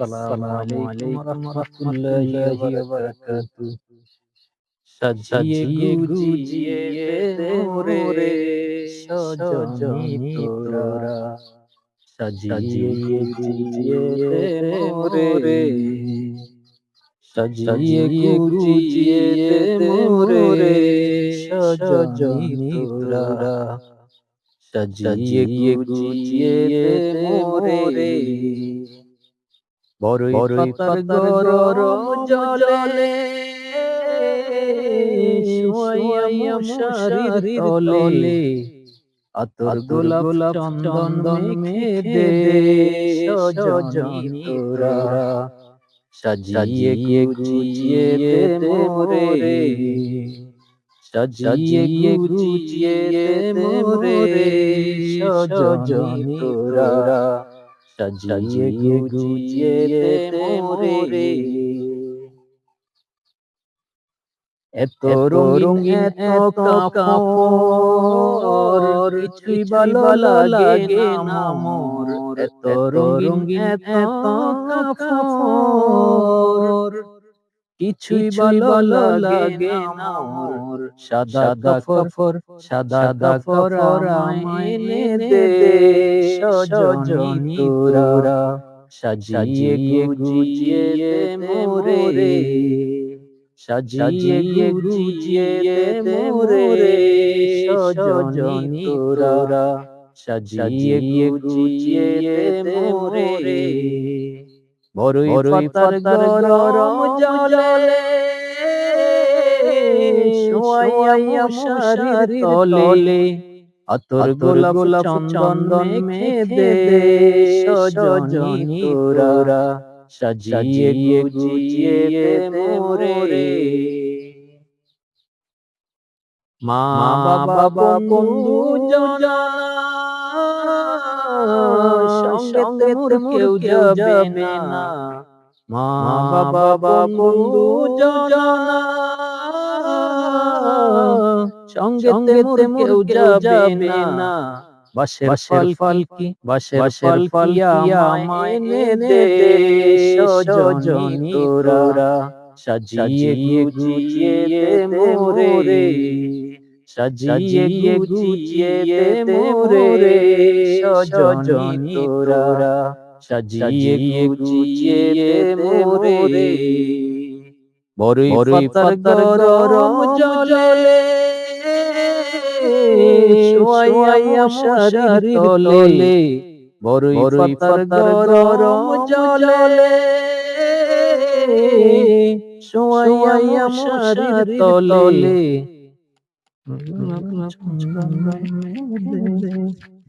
আসসালামু আলাইকুম রহমতুল্লাহি ওয়া বারাকাতু সাজিয়ে গুজিয়ে দে মোরে সজনী তোরা সাজিয়ে গুজিয়ে দে মোরে সাজিয়ে গুজিয়ে দে মোরে সজনী তোরা সাজিয়ে গুজিয়ে দে মোরে বড়ই পাতার গরম জলে শুয়াইয়া মশারি তলে আতর গোলাপ চন্দন মেদে সজনী তোরা সাজিয়ে গুজিয়ে দে মোরে। সাজিয়ে গুজিয়ে দে মোরে সজনী তোরা। সাজিয়ে গুজিয়ে দে মোরে এত রঙিন এত কাপড় কিছুই ভালো লাগে না মোর এত রঙিন এত কাপড় কিছুই ভালো লাগে না মোর। সাদা কাপড় সাদা কাপড় আমায় দে। সজনী তোরা সাজিয়ে গুজিয়ে দে মোরে। সাজিয়ে গুজিয়ে দে মোরে। সজনী তোরা সাজিয়ে গুজিয়ে দে মোরে। বড়ই পাতার গরম জলে শুয়াইয়া তলে আতর গোলাপ চন্দন মেদে সজনী তোরা সাজিয়ে গুজিয়ে মোরে। মা বাবা বন্ধু জনা সঙ্গে কেউ যাবে না মা বাবা বন্ধু জনা সঙ্গে কেউ যাবে না বাসের ফল ফল কি বাসের ফল ফল আমায় দে সজনী তোরা সাজিয়ে গুজিয়ে দে মোরে সাজিয়ে গুজিয়ে দে মোরে সজনী তোরা। সাজিয়ে গুজিয়ে দে মোরে। বড়ই পাতার গরম জলে শুয়াইয়া মশারি তলে। বড়ই পাতার গরম জলে। শুয়াইয়া মশারি তলে। Thank you.